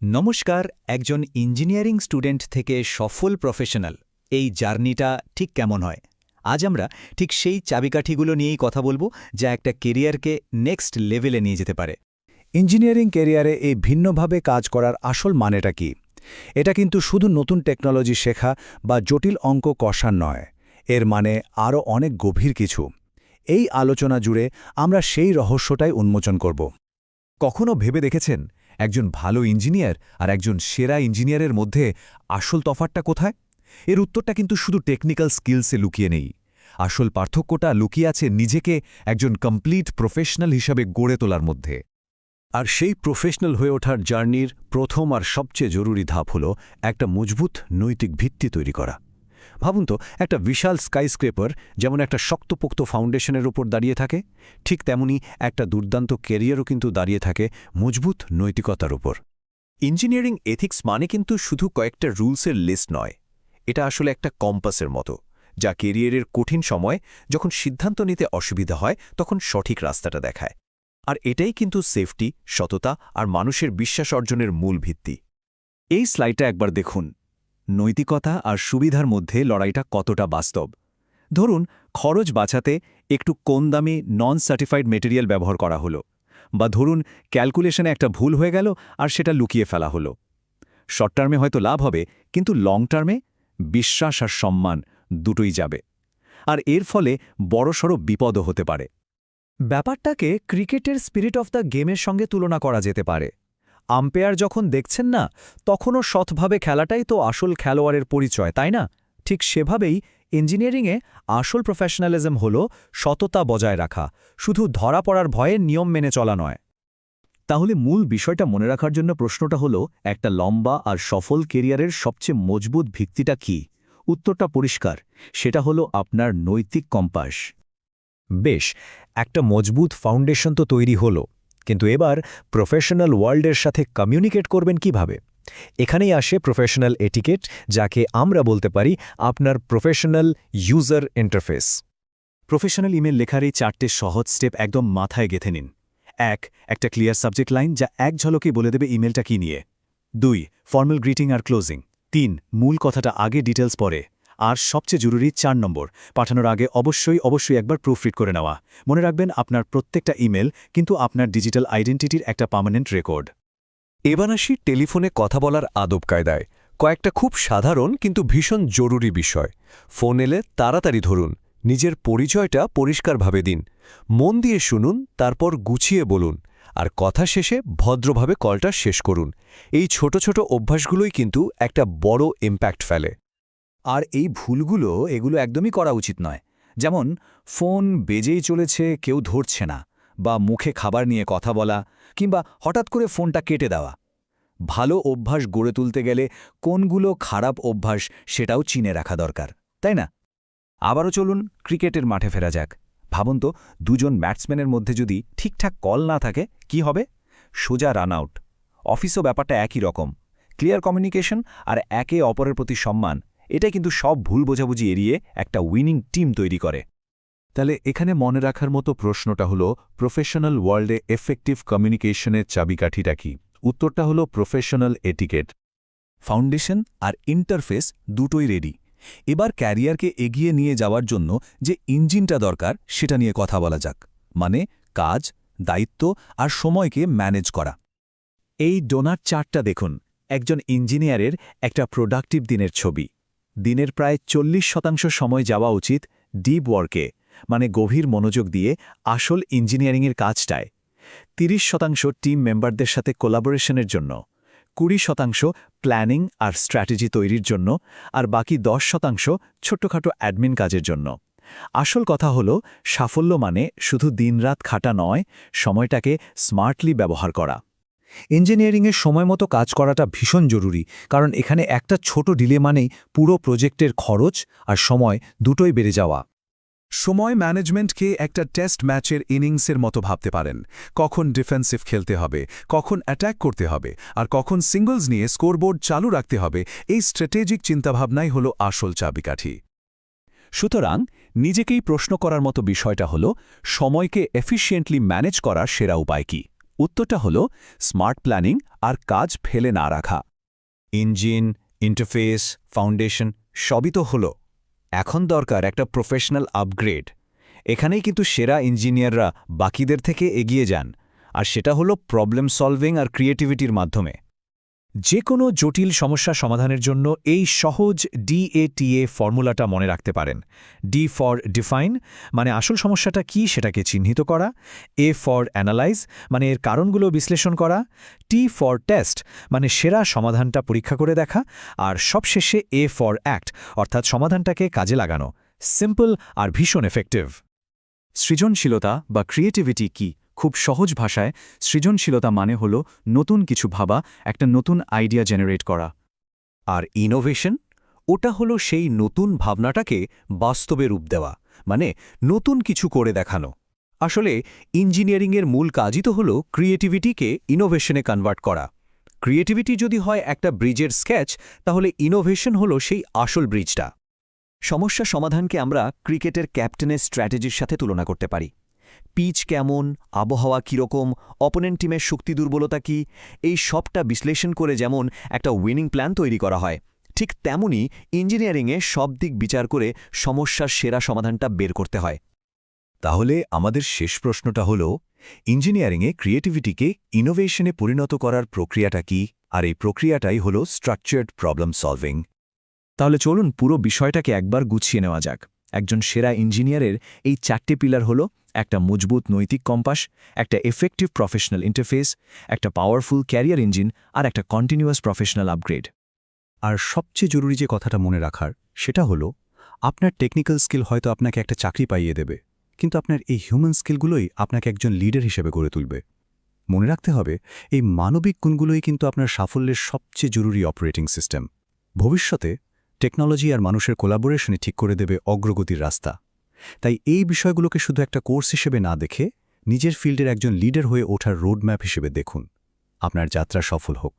নমস্কার, একজন engineering student থেকে সফল প্রফেশনাল। এই জার্নিটা ঠিক কেমন হয়? আজ আমরা ঠিক সেই চাবিকাঠিগুলো নিয়েই কথা বলব, যা একটা কেরিয়ারকে নেক্সট লেভেলে নিয়ে যেতে পারে। ইঞ্জিনিয়ারিং কেরিয়ারে এই ভিন্নভাবে কাজ করার আসল মানেটা কি? এটা কিন্তু শুধু নতুন টেকনোলজি শেখা বা জটিল অঙ্ক কষার নয়, এর মানে আরও অনেক গভীর কিছু। এই আলোচনা জুড়ে আমরা সেই রহস্যটাই উন্মোচন করব। কখনও ভেবে দেখেছেন? একজন ভালো ইঞ্জিনিয়ার আর একজন সেরা ইঞ্জিনিয়ারের মধ্যে আসল তফাতটা কোথায়? এর উত্তরটা কিন্তু শুধু টেকনিক্যাল স্কিলসে লুকিয়ে নেই। আসল পার্থক্যটা লুকিয়ে আছে নিজেকে একজন কমপ্লিট প্রফেশনাল হিসাবে গড়ে তোলার মধ্যে। আর সেই প্রফেশনাল হয়ে ওঠার জার্নির প্রথম আর সবচেয়ে জরুরি ধাপ হল একটা মজবুত নৈতিক ভিত্তি তৈরি করা। ভাবুন তো, একটা বিশাল স্কাইস্ক্রেপার যেমন একটা শক্তপোক্ত ফাউন্ডেশনের উপর দাঁড়িয়ে থাকে, ঠিক তেমনি একটা দুর্দান্ত কেরিয়ারও কিন্তু দাঁড়িয়ে থাকে মজবুত নৈতিকতার উপর। ইঞ্জিনিয়ারিং এথিক্স মানে কিন্তু শুধু কয়েকটা রুলসের লিস্ট নয়, এটা আসলে একটা কম্পাসের মতো, যা কেরিয়ারের কঠিন সময় যখন সিদ্ধান্ত নিতে অসুবিধা হয় তখন সঠিক রাস্তাটা দেখায়। আর এটাই কিন্তু সেফটি, সততা আর মানুষের বিশ্বাস অর্জনের মূল ভিত্তি। এই স্লাইডটা একবার দেখুন। নৈতিকতা আর সুবিধার মধ্যে লড়াইটা কতটা বাস্তব? ধরুন, খরচ বাঁচাতে একটু কম দামি নন সার্টিফাইড মেটেরিয়াল ব্যবহার করা হলো, বা ধরুন ক্যালকুলেশনে একটা ভুল হয়ে গেল আর সেটা লুকিয়ে ফেলা হলো। শর্ট টার্মে হয়তো লাভ হবে, কিন্তু লং টার্মে বিশ্বাস আর সম্মান দুটোই যাবে। আর এর ফলে বড়সড় বিপদও হতে পারে। ব্যাপারটাকে ক্রিকেটের স্পিরিট অফ দ্য গেমের সঙ্গে তুলনা করা যেতে পারে। আম্পায়ার যখন দেখছেন না, তখনও সৎভাবে খেলাটাই তো আসল খেলোয়াড়ের পরিচয়, তাই না? ঠিক সেভাবেই ইঞ্জিনিয়ারিংয়ে আসল প্রফেশনালিজম হল সততা বজায় রাখা, শুধু ধরা পড়ার ভয়ে নিয়ম মেনে চলা নয়। তাহলে মূল বিষয়টা মনে রাখার জন্য প্রশ্নটা হলো, একটা লম্বা আর সফল কেরিয়ারের সবচেয়ে মজবুত ভিত্তিটা কি? উত্তরটা পরিষ্কার, সেটা হলো আপনার নৈতিক কম্পাস। বেশ, একটা মজবুত ফাউন্ডেশন তো তৈরি হলো। কিন্তু এবার প্রফেশনাল ওয়ার্ল্ডের সাথে কমিউনিকেট করবেন কীভাবে? এখানেই আসে প্রফেশনাল এটিকেট, যাকে আমরা বলতে পারি আপনার professional user interface. Professional email লেখার এই চারটে সহজ স্টেপ একদম মাথায় গেথে নিন। এক, একটা ক্লিয়ার সাবজেক্ট লাইন যা এক ঝলকে বলে দেবে ইমেলটা কি নিয়ে। দুই, ফর্মাল গ্রিটিং আর ক্লোজিং। তিন, মূল কথাটা আগে ডিটেলস পরে। আর সবচেয়ে জরুরি চার নম্বর, পাঠানোর আগে অবশ্যই অবশ্যই একবার প্রুফরিড করে নেওয়া। মনে রাখবেন, আপনার প্রত্যেকটা ইমেল কিন্তু আপনার ডিজিটাল আইডেন্টিটির একটা পার্মানেন্ট রেকর্ড এবার আসি টেলিফোনে কথা বলার আদব কায়দায়। কয়েকটা খুব সাধারণ কিন্তু ভীষণ জরুরি বিষয়। ফোন এলে তাড়াতাড়ি ধরুন, নিজের পরিচয়টা পরিষ্কারভাবে দিন। মন দিয়ে শুনুন, তারপর গুছিয়ে বলুন, আর কথা শেষে ভদ্রভাবে কলটা শেষ করুন। এই ছোট ছোট অভ্যাসগুলোই কিন্তু একটা বড় ইম্প্যাক্ট ফেলে। আর এই ভুলগুলো এগুলো একদমই করা উচিত নয়। যেমন, ফোন বেজেই চলেছে, কেউ ধরছে না, বা মুখে খাবার নিয়ে কথা বলা, কিংবা হঠাৎ করে ফোনটা কেটে দেওয়া। ভালো অভ্যাস গড়ে তুলতে গেলে কোনগুলো খারাপ অভ্যাস সেটাও চিনে রাখা দরকার, তাই না? আবারও চলুন ক্রিকেটের মাঠে ফেরা যাক। ভাবুন তো, দুজন ব্যাটসম্যানের মধ্যে যদি ঠিকঠাক কল না থাকে, কি হবে? সোজা রান আউট। অফিসও ব্যাপারটা একই রকম। ক্লিয়ার কমিউনিকেশন আর একে অপরের প্রতি সম্মান এটাই কিন্তু সব ভুল বোঝাবুঝি এড়িয়ে একটা উইনিং টিম তৈরি করে। তাহলে এখানে মনে রাখার মতো প্রশ্নটা হলো প্রফেশনাল ওয়ার্ল্ডে এফেক্টিভ কমিউনিকেশনের চাবিকাঠিটা কি? উত্তরটা হলো প্রফেশনাল এটিকেট ফাউন্ডেশন আর ইন্টারফেস দুটোই রেডি এবার ক্যারিয়ারকে এগিয়ে নিয়ে যাওয়ার জন্য যে ইঞ্জিনটা দরকার, সেটা নিয়ে কথা বলা যাক। মানে কাজ, দায়িত্ব আর সময়কে ম্যানেজ করা। এই ডোনার চার্টটা দেখুন, একজন ইঞ্জিনিয়ারের একটা প্রোডাক্টিভ দিনের ছবি। দিনের প্রায় চল্লিশ শতাংশ সময় যাওয়া উচিত ডিপ ওয়ার্কে মানে গভীর মনোযোগ দিয়ে আসল ইঞ্জিনিয়ারিংয়ের কাজটায়। ৩০ শতাংশ টিম মেম্বারদের সাথে কোলাবোরেশনের জন্য, কুড়ি শতাংশ প্ল্যানিং আর স্ট্র্যাটেজি তৈরির জন্য, আর বাকি দশ শতাংশ ছোট্টখাটো অ্যাডমিন কাজের জন্য। আসল কথা হল, সাফল্য মানে শুধু দিনরাত খাটা নয়, সময়টাকে স্মার্টলি ব্যবহার করা। ইঞ্জিনিয়ারিংয়ের সময় মতো কাজ করাটা ভীষণ জরুরি, কারণ এখানে একটা ছোট ডিলে মানেই পুরো প্রজেক্টের খরচ আর সময় দুটোই বেড়ে যাওয়া। সময় ম্যানেজমেন্টকে একটা টেস্ট ম্যাচের ইনিংসের মতো ভাবতে পারেন। কখন ডিফেন্সিভ খেলতে হবে, কখন অ্যাট্যাক করতে হবে, আর কখন সিঙ্গলস নিয়ে স্কোরবোর্ড চালু রাখতে হবে, এই স্ট্র্যাটেজিক চিন্তাভাবনাই হল আসল চাবিকাঠি। সুতরাং নিজেকেই প্রশ্ন করার মতো বিষয়টা হল, সময়কে এফিশিয়েন্টলি ম্যানেজ করার সেরা উপায় কি? উত্তরটা হল স্মার্ট প্ল্যানিং আর কাজ ফেলে না রাখা। ইঞ্জিন, ইন্টারফেস, ফাউন্ডেশন সবই তো হল। এখন দরকার একটা প্রফেশনাল আপগ্রেড। এখানেই কিন্তু সেরা ইঞ্জিনিয়াররা বাকিদের থেকে এগিয়ে যান। আর সেটা হলো প্রবলেম সলভিং আর ক্রিয়েটিভিটির মাধ্যমে। যে কোনো জটিল সমস্যা সমাধানের জন্য এই সহজ ডিএটিএ ফর্মুলাটা মনে রাখতে পারেন। ডি ফর ডিফাইন মানে আসল সমস্যাটা কি সেটাকে চিহ্নিত করা। এ ফর অ্যানালাইজ মানে এর কারণগুলো বিশ্লেষণ করা। টি ফর টেস্ট মানে সেরা সমাধানটা পরীক্ষা করে দেখা। আর সবশেষে এ ফর অ্যাক্ট অর্থাৎ সমাধানটাকে কাজে লাগানো। সিম্পল আর ভীষণ এফেক্টিভ সৃজনশীলতা বা ক্রিয়েটিভিটি কি? খুব সহজ ভাষায়, সৃজনশীলতা মানে হল নতুন কিছু ভাবা, একটা নতুন আইডিয়া জেনারেট করা। আর ইনোভেশন? ওটা হলো সেই নতুন ভাবনাটাকে বাস্তবে রূপ দেওয়া মানে নতুন কিছু করে দেখানো। আসলে, ইঞ্জিনিয়ারিংয়ের মূল কাজই তো হল ক্রিয়েটিভিটিকে ইনোভেশনে কনভার্ট করা। ক্রিয়েটিভিটি যদি হয় একটা ব্রিজের স্কেচ, তাহলে ইনোভেশন হলো সেই আসল ব্রিজটা। সমস্যা সমাধানকে আমরা ক্রিকেটের ক্যাপ্টেনের স্ট্র্যাটেজির সাথে তুলনা করতে পারি। পিচ কেমন, আবহাওয়া কীরকম অপোনেন্ট টিমের শক্তি দুর্বলতা কি, এই সবটা বিশ্লেষণ করে যেমন একটা উইনিং প্ল্যান তৈরি করা হয়। ঠিক তেমনই ইঞ্জিনিয়ারিংয়ে সব দিক বিচার করে সমস্যার সেরা সমাধানটা বের করতে হয়। তাহলে আমাদের শেষ প্রশ্নটা হল ইঞ্জিনিয়ারিংয়ে ক্রিয়েটিভিটিকে ইনোভেশনে পরিণত করার প্রক্রিয়াটা কি, আর এই প্রক্রিয়াটাই হল স্ট্রাকচার্ড প্রবলেম সলভিং তাহলে চলুন পুরো বিষয়টাকে একবার গুছিয়ে নেওয়া যাক। একজন সেরা ইঞ্জিনিয়ারের এই চারটে পিলার হল একটা মজবুত নৈতিক কম্পাস, একটা এফেক্টিভ প্রফেশনাল ইন্টারফেস একটা পাওয়ারফুল ক্যারিয়ার ইঞ্জিন আর একটা কন্টিনিউয়াস প্রফেশনাল আপগ্রেড আর সবচেয়ে জরুরি যে কথাটা মনে রাখার, সেটা হলো, আপনার টেকনিক্যাল স্কিল হয়তো আপনাকে একটা চাকরি পাইয়ে দেবে, কিন্তু আপনার এই হিউম্যান স্কিলগুলোই আপনাকে একজন লিডার হিসেবে গড়ে তুলবে। মনে রাখতে হবে, এই মানবিক গুণগুলোই কিন্তু আপনার সাফল্যের সবচেয়ে জরুরি অপারেটিং সিস্টেম ভবিষ্যতে টেকনোলজি আর মানুষের কোলাবোরেশনে ঠিক করে দেবে অগ্রগতির রাস্তা। তাই এই বিষয়গুলোকে শুধু একটা কোর্স হিসেবে না দেখে নিজের ফিল্ডের একজন লিডার হয়ে ওঠার রোডম্যাপ হিসেবে দেখুন। আপনার যাত্রা সফল হোক।